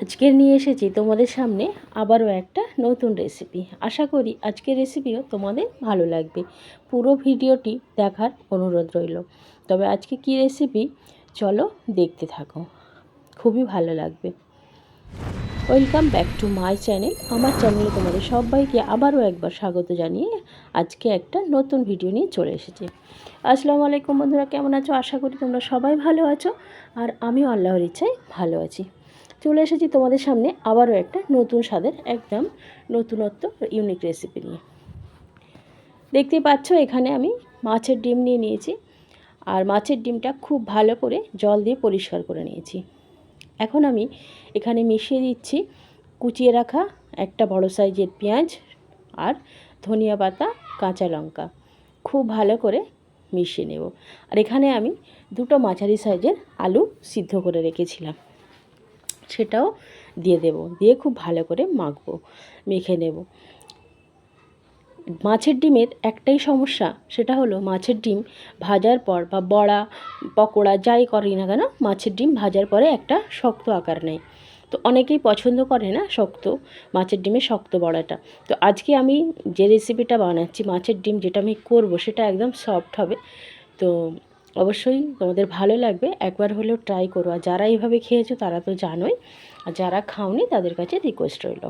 আজকে নিয়ে এসেছি তোমাদের সামনে আবারও একটা নতুন রেসিপি আশা করি আজকের রেসিপিও তোমাদের ভালো লাগবে। পুরো ভিডিওটি দেখার অনুরোধ রইল। তবে আজকে কি রেসিপি চলো দেখতে থাকো। খুবই ভালো লাগবে। Welcome back to my channel আমার চ্যানেলে তোমাদের সবাইকে আবারও একবার স্বাগত জানিয়ে আজকে একটা নতুন ভিডিও নিয়ে চলে এসেছি। আসসালামু আলাইকুম বন্ধুরা, কেমন আছো? আশা করি তোমরা সবাই ভালো আছো। আর আমিও আল্লাহর ইচ্ছায় ভালো আছি। চলে এসেছি তোমাদের সামনে আবারও একটা নতুন স্বাদের একদম নতুনত্ব ইউনিক রেসিপি নিয়ে। দেখতেই পাচ্ছ, এখানে আমি মাছের ডিম নিয়ে নিয়েছি আর মাছের ডিমটা খুব ভালো করে জল দিয়ে পরিষ্কার করে নিয়েছি। এখন আমি এখানে মিশিয়ে দিচ্ছি কুচিয়ে রাখা একটা বড় সাইজের পেঁয়াজ আর ধনিয়া পাতা, কাঁচা লঙ্কা। খুব ভালো করে মিশিয়ে নেব। আর এখানে আমি দুটো মাঝারি সাইজের আলু সিদ্ধ করে রেখেছিলাম। সেটাও দিয়ে দেব। দিয়ে খুব ভালো করে মাখবো, মেখে নেব। মাছের ডিমের একটাই সমস্যা সেটা হলো মাছের ডিম ভাজার পর বা বড়া, পকোড়া যাই করি না কেন মাছের ডিম ভাজার পরে একটা শক্ত আকার নেয়। তো অনেকেই পছন্দ করে না শক্ত, মাছের ডিমের শক্ত বড়াটা। তো আজকে আমি যে রেসিপিটা বানাচ্ছি মাছের ডিম যেটা আমি করব সেটা একদম সফট হবে। তো অবশ্যই তোমাদের ভালো লাগবে। একবার হলেও ট্রাই করো। আর যারা এইভাবে খেয়েছো, তারা তো জানোই। আর যারা খাওনি, তাদের কাছে রিকোয়েস্ট রইল।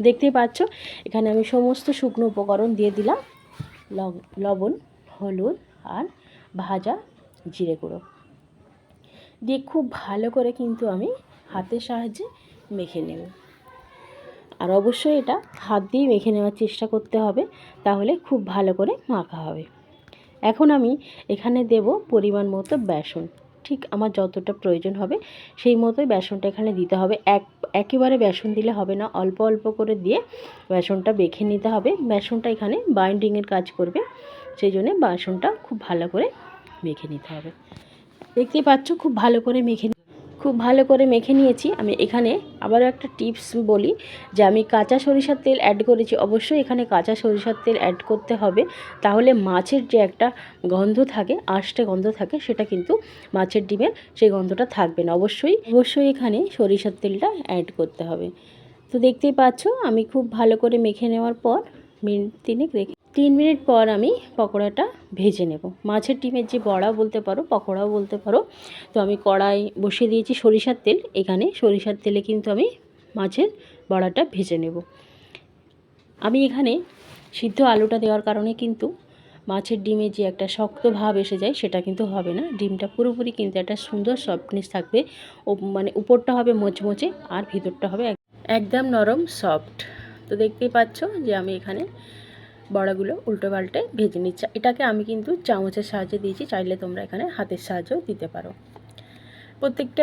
দেখতেই পাচ্ছ, এখানে আমি সমস্ত শুকনো উপকরণ দিয়ে দিলাম। লবণ, হলুদ আর ভাজা জিরে গুঁড়ো। দিয়ে খুব ভালো করে কিন্তু আমি হাতের সাহায্যে মেখে নেব। আর অবশ্যই এটা হাত দিয়ে মেখে নেওয়ার চেষ্টা করতে হবে। তাহলে খুব ভালো করে মাখা হবে। এখন আমি এখানে দেব পরিমাণ মতো বেসন। ঠিক আমার যতটা প্রয়োজন হবে, সেই মতোই বেসনটা এখানে দিতে হবে। এক, একেবারে বেসন দিলে হবে না, অল্প অল্প করে দিয়ে বেসনটা বেখে নিতে হবে। বেসনটা এখানে বাইন্ডিংয়ের কাজ করবে, সেই জন্যে বেসনটা খুব ভালো করে মেখে নিতে হবে। দেখতে পাচ্ছ, খুব ভালো করে মেখে খুব ভালো করে মেখে নিয়েছি। আমি এখানে আবারও একটা টিপস বলি যে আমি কাঁচা সরিষার তেল অ্যাড করেছি। অবশ্যই এখানে কাঁচা সরিষার তেল অ্যাড করতে হবে। তাহলে মাছের যে একটা গন্ধ থাকে আষ্টে গন্ধ থাকে, সেটা কিন্তু মাছের ডিমের সেই গন্ধটা থাকবে না। অবশ্যই অবশ্যই এখানে সরিষার তেলটা অ্যাড করতে হবে। তো দেখতেই পাচ্ছ, আমি খুব ভালো করে মেখে নেওয়ার পর মিনিট তিনেক রেখে তিন মিনিট পর আমি পকোড়াটা ভেজে নেব। মাছের ডিমের যে বড়া বলতে পারো, পকোড়াও বলতে পারো। তো আমি কড়াই বসিয়ে দিয়েছি সরিষার তেল। এখানে সরিষার তেলে কিন্তু আমি মাছের বড়াটা ভেজে নেব। আমি এখানে সিদ্ধ আলুটা দেওয়ার কারণে কিন্তু মাছের ডিমে যে একটা শক্ত ভাব এসে যায়, সেটা কিন্তু হবে না। ডিমটা পুরোপুরি কিন্তু একটা সুন্দর সফটনেস থাকবে। ও মানে উপরটা হবে মোচমোচে আর ভিতরটা হবে একদম নরম সফট তো দেখতেই পাচ্ছ যে আমি এখানে বড়াগুলো উল্টো পাল্টে ভেজে নিচ্ছি। এটাকে আমি কিন্তু চামচের সাহায্যে দিয়েছি, চাইলে তোমরা এখানে হাতের সাহায্যেও দিতে পারো। প্রত্যেকটা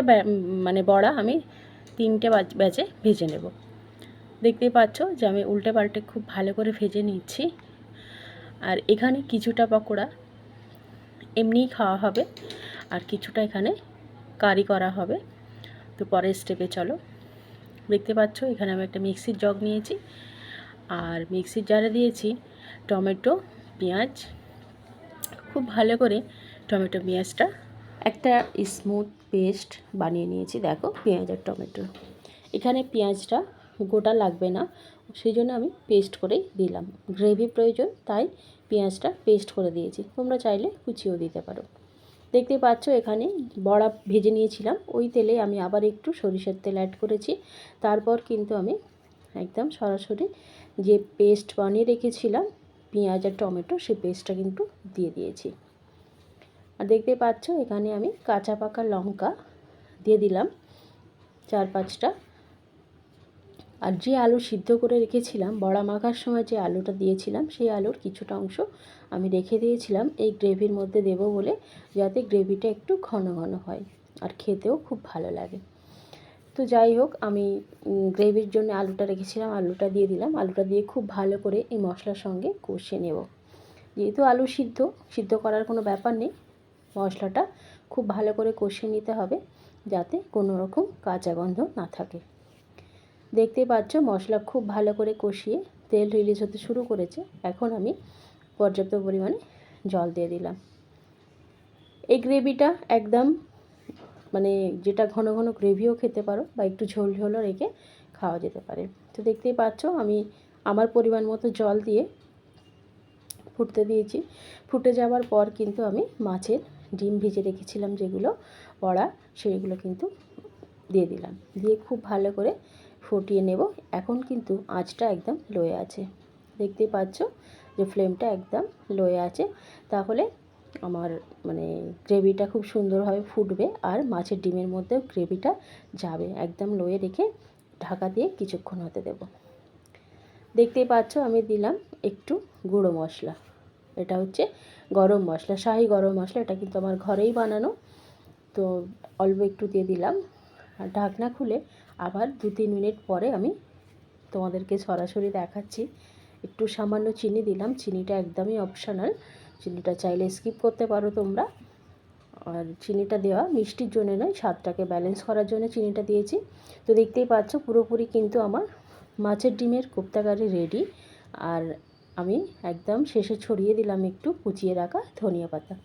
মানে বড়া আমি তিনটে ব্যাচে ভেজে নেব। দেখতেই পাচ্ছ যে আমি উল্টে পাল্টে খুব ভালো করে ভেজে নিচ্ছি। আর এখানে কিছুটা পকোড়া এমনিই খাওয়া হবে, আর কিছুটা এখানে কারি করা হবে। তো পরের স্টেপে চলো। দেখতে পাচ্ছ এখানে আমি একটা মিক্সির জগ নিয়েছি, আর মিক্সির জারে দিয়েছি টমেটো, পেঁয়াজ, খুব ভালো করে টমেটো, পেঁয়াজটা একটা স্মুথ পেস্ট বানিয়ে নিয়েছি, দেখো, পেঁয়াজ আর টমেটো। এখানে পেঁয়াজটা গোটা লাগবে না, সেই জন্য আমি পেস্ট করেই দিলাম। গ্রেভি প্রয়োজন, তাই পেঁয়াজটা পেস্ট করে দিয়েছি। তোমরা চাইলে কুচিয়েও দিতে পারো। দেখতে পাচ্ছ, এখানে বড়া ভেজে নিয়েছিলাম, ওই তেলে আমি আবার একটু সরিষার তেল অ্যাড করেছি। তারপর কিন্তু আমি একদম সরাসরি যে পেস্ট বানিয়ে রেখেছিলাম পেঁয়াজ আর টমেটো, সেই পেস্টটা কিন্তু দিয়ে দিয়েছি। আর দেখতে পাচ্ছ, এখানে আমি কাঁচা পাকা লঙ্কা দিয়ে দিলাম, চার পাঁচটা। আর যে আলু সিদ্ধ করে রেখেছিলাম, বড়া মাখার সময় যে আলুটা দিয়েছিলাম, সেই আলুর কিছুটা অংশ আমি রেখে দিয়েছিলাম। এই গ্রেভির মধ্যে দেব বলে, যাতে গ্রেভিটা একটু ঘন ঘন হয়, আর খেতেও খুব ভালো লাগে। তো যাই হোক, আমি গ্রেভির জন্য আলুটা রেখেছিলাম, আলুটা দিয়ে দিলাম। আলুটা দিয়ে খুব ভালো করে এই মশলার সঙ্গে কষিয়ে নেব। যেহেতু আলু সিদ্ধ সিদ্ধ করার কোনো ব্যাপার নেই, মশলাটা খুব ভালো করে কষিয়ে নিতে হবে যাতে কোনো রকম কাঁচা গন্ধ না থাকে। দেখতে পাচ্ছ, মশলা খুব ভালো করে কষিয়ে তেল রিলিজ হতে শুরু করেছে। এখন আমি পর্যাপ্ত পরিমাণে জল দিয়ে দিলাম। এই গ্রেভিটা একদম মানে যেটা ঘন ঘন গ্রেভিও খেতে পারো বা একটু ঝোল ঝোলও রেখে খাওয়া যেতে পারে। তো দেখতেই পাচ্ছ আমি আমার পরিমাণ মতো জল দিয়ে ফুটতে দিয়েছি। ফুটে যাওয়ার পর কিন্তু আমি মাছের ডিম ভেজে রেখেছিলাম যেগুলো বড়া সেইগুলো কিন্তু দিয়ে দিলাম। দিয়ে খুব ভালো করে ফুটিয়ে নেব। এখন কিন্তু আঁচটা একদম লোয়ে আছে। দেখতেই পাচ্ছ যে ফ্লেমটা একদম লোয়ে আছে। তাহলে আমার মানে গ্রেভিটা খুব সুন্দরভাবে ফুটবে আর মাছের ডিমের মধ্যেও গ্রেভিটা যাবে। একদম লোয়ে রেখে ঢাকা দিয়ে কিছুক্ষণ হতে দেব। দেখতেই পাচ্ছ আমি দিলাম একটু গুঁড়ো মশলা। এটা হচ্ছে গরম মশলা, শাহি গরম মশলা। এটা কিন্তু আমার ঘরেই বানানো। তো অল্প একটু দিয়ে দিলাম। আর ঢাকনা খুলে আবার দু তিন মিনিট পরে আমি তোমাদেরকে সরাসরি দেখাচ্ছি। একটু সামান্য চিনি দিলাম। চিনিটা একদমই অপশনাল চিনিটা চাইলে স্কিপ করতে পারো তোমরা। আর চিনিটা দেওয়া মিষ্টির জন্য নয়, স্বাদটাকে ব্যালেন্স করার জন্য চিনিটা দিয়েছি। তো দেখতেই পাচ্ছ পুরোপুরি কিন্তু আমার মাছের ডিমের কোপ্তাকারি রেডি আর আমি একদম শেষে ছড়িয়ে দিলাম একটু কুচিয়ে রাখা ধনিয়া পাতা।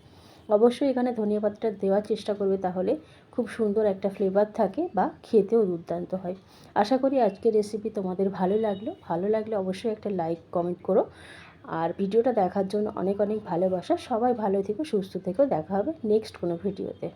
অবশ্যই এখানে ধনিয়া পাতাটা দেওয়ার চেষ্টা করবে তাহলে খুব সুন্দর একটা ফ্লেভার থাকে বা খেতেও দুর্দান্ত হয়। আশা করি আজকের রেসিপি তোমাদের ভালো লাগল। ভালো লাগলে অবশ্যই একটা লাইক কমেন্ট করো। আর ভিডিওটা দেখার জন্য অনেক অনেক ভালোবাসা। সবাই ভালো থেকো, সুস্থ থেকো। দেখা হবে নেক্সট কোনো ভিডিওতে